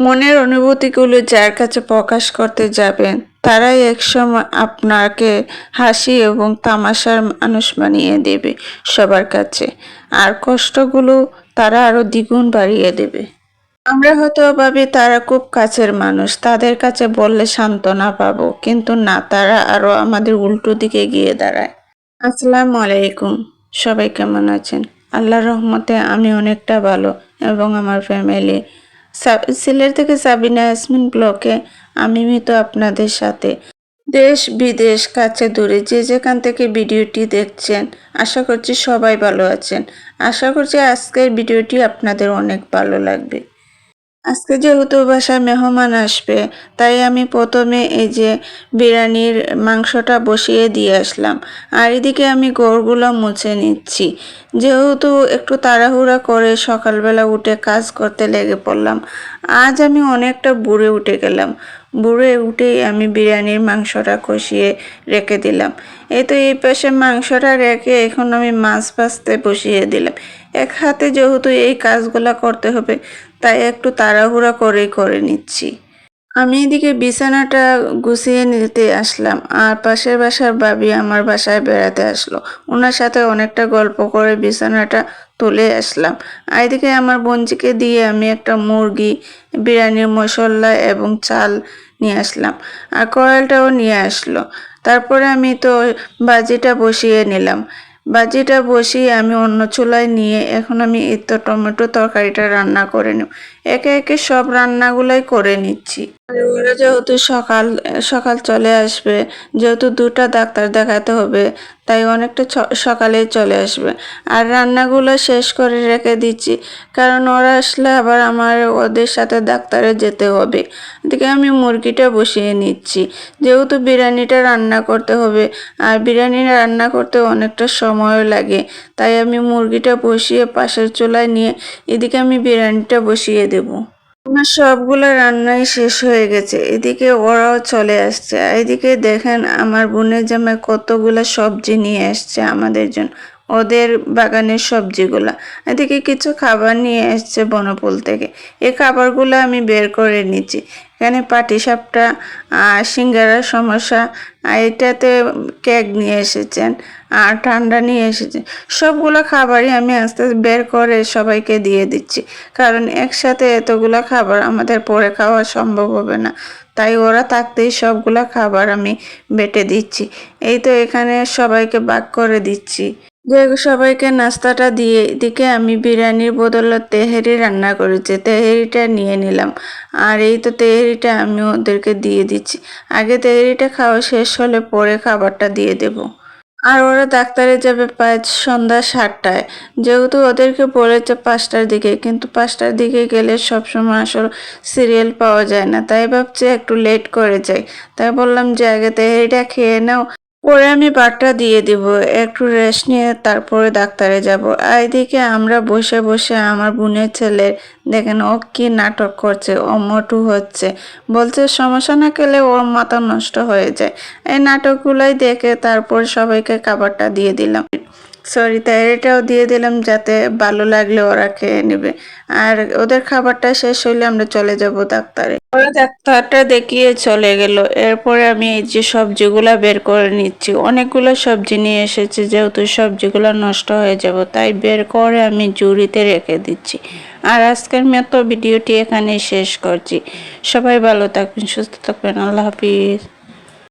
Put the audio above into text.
মনের অনুভূতিগুলো যার কাছে প্রকাশ করতে যাবেন, তারাই একসময় আপনাকে হাসি এবং তামাশার মানুষ বানিয়ে দেবে সবার কাছে। আর কষ্টগুলো তারা আরও দ্বিগুণ বাড়িয়ে দেবে। আমরা হয়তো ভাবি তারা খুব কাছের মানুষ, তাদের কাছে বললে সান্ত্বনা পাবো, কিন্তু না, তারা আরও আমাদের উল্টো দিকে গিয়ে দাঁড়ায়। আসসালামু আলাইকুম, সবাই কেমন আছেন? আল্লাহর রহমতে আমি অনেকটা ভালো এবং আমার ফ্যামিলি সিলেট থেকে সাবিনা ইয়াসমিন ব্লকে আমি মিত আপনাদের সাথে। দেশ বিদেশ কাছে দূরে যে যেখান থেকে ভিডিওটি দেখছেন, আশা করছি সবাই ভালো আছেন। আশা করছি আজকের ভিডিওটি আপনাদের অনেক ভালো লাগবে। আজকে যেহেতু বাসায় মেহমান আসবে, তাই আমি প্রথমে এই যে বিরিয়ানির মাংসটা বসিয়ে দিয়ে আসলাম। আর এদিকে আমি গোড়গুলো মুছে নিচ্ছি। যেহেতু একটু তাড়াহুড়া করে সকালবেলা উঠে কাজ করতে লেগে পড়লাম, আজ আমি অনেকটা বুড়ে উঠে গেলাম। বুড়ে উঠেই আমি বিরিয়ানির মাংসটা কষিয়ে রেখে দিলাম। এই তো এই পাশে মাংসটা রেখে এখন আমি মাছ ভাজতে বসিয়ে দিলাম। এক হাতে যেহেতু এই কাজগুলো করতে হবে, তাই একটু তাড়াহুড়া করেই করে নিচ্ছি। আমি এদিকে বিছানাটা গুছিয়ে নিতে আসলাম, আর পাশের বাসার বাবি আমার বাসায় বেড়াতে আসলো। ওনার সাথে অনেকটা গল্প করে বিছানাটা তুলে আসলাম। আর এদিকে আমার বোনজিকে দিয়ে আমি একটা মুরগি, বিরিয়ানির মশলা এবং চাল নিয়ে আসলাম, আর কয়েলটাও নিয়ে আসলো। তারপরে আমি তো বাজিটা বসিয়ে নিলাম। বাজিটা বসিয়ে আমি অন্য চুলায় নিয়ে এখন আমি এত টমেটো তরকারিটা রান্না করে নেব। একে একে সব রান্নাগুলাই করে নিচ্ছি। যেহেতু সকাল সকাল চলে আসবে, যেহেতু দুটা ডাক্তার দেখাতে হবে তাই অনেকটা সকালেই চলে আসবে। আর রান্নাগুলো শেষ করে রেখে দিচ্ছি, কারণ ওরা আসলে আবার আমার ওদের সাথে ডাক্তারে যেতে হবে। এদিকে আমি মুরগিটা বসিয়ে নিচ্ছি। যেহেতু বিরিয়ানিটা রান্না করতে হবে, আর বিরিয়ানি রান্না করতে অনেকটা সময় লাগে, তাই আমি মুরগিটা বসিয়ে পাশের চুলায় নিয়ে এদিকে আমি বিরিয়ানিটা বসিয়ে দেবো। আমার সবগুলো রান্নাই শেষ হয়ে গেছে। এদিকে ওরাও চলে আসছে। এদিকে দেখেন, আমার বোনের জামাই কতগুলো সবজি নিয়ে আসছে আমাদের জন্য। ওদের বাগানের সবজিগুলা। এদিকে কিছু খাবার নিয়ে এসছে বনপুল থেকে। এ খাবারগুলো আমি বের করে নিচ্ছি। এখানে পাটিসাপটা আর সিঙ্গারার সমস্যা এটাতে কেক নিয়ে এসেছেন আর ঠান্ডা নিয়ে এসেছেন। সবগুলো খাবারই আমি আস্তে আস্তে বের করে সবাইকে দিয়ে দিচ্ছি। কারণ একসাথে এতগুলো খাবার আমাদের পরে খাওয়া সম্ভব হবে না। তাই ওরা থাকতেই সবগুলো খাবার আমি বেটে দিচ্ছি। এই তো এখানে সবাইকে বাক করে দিচ্ছি। যে সবাইকে নাস্তাটা দিয়ে এদিকে আমি বিরিয়ানির বদলে তেহেরি রান্না করেছি, তেহেরিটা নিয়ে নিলাম। আর এই তো তেহেরিটা আমি ওদেরকে দিয়ে দিচ্ছি। আগে তেহেরিটা খাওয়া শেষ হলে পরে খাবারটা দিয়ে দেব। আর ওরা ডাক্তারে যাবে পাঁচ সন্ধ্যা সাতটায়। যেহেতু ওদেরকে বলেছে পাঁচটার দিকে, কিন্তু পাঁচটার দিকে গেলে সবসময় আসলে সিরিয়াল পাওয়া যায় না। তাই ভাবছি একটু লেট করে যাই। তাই বললাম যে, আগে তেহেরিটা খেয়ে নাও। পরে আমি বাটটা দিয়ে দিব। একটু রেস্ট নিয়ে তারপরে ডাক্তারে যাব। এদিকে আমরা বসে বসে আমার বোনের ছেলে দেখেন ও কি নাটক করছে, ও মটু হচ্ছে। বলছে, সমস্যা না খেলে ওর মাথা নষ্ট হয়ে যায়। এই নাটকগুলাই দেখে তারপর সবাইকে খাবারটা দিয়ে দিলাম। সরি তাই এটাও দিয়ে দিলাম যাতে ভালো লাগলে ওরা খেয়ে নেবে। আর ওদের খাবারটা শেষ হইলে আমরা চলে যাব ডাক্তারে। ওরা ডাক্তারটা দেখিয়ে চলে গেল। এরপরে আমি এই যে সবজিগুলা বের করে নিচ্ছি। অনেকগুলো সবজি নিয়ে এসেছি, যেহেতু সবজিগুলো নষ্ট হয়ে যাব, তাই বের করে আমি জুড়িতে রেখে দিচ্ছি। আর আজকের মতো ভিডিওটি এখানে শেষ করছি। সবাই ভালো থাকবেন, সুস্থ থাকবেন। আল্লাহ হাফিজ।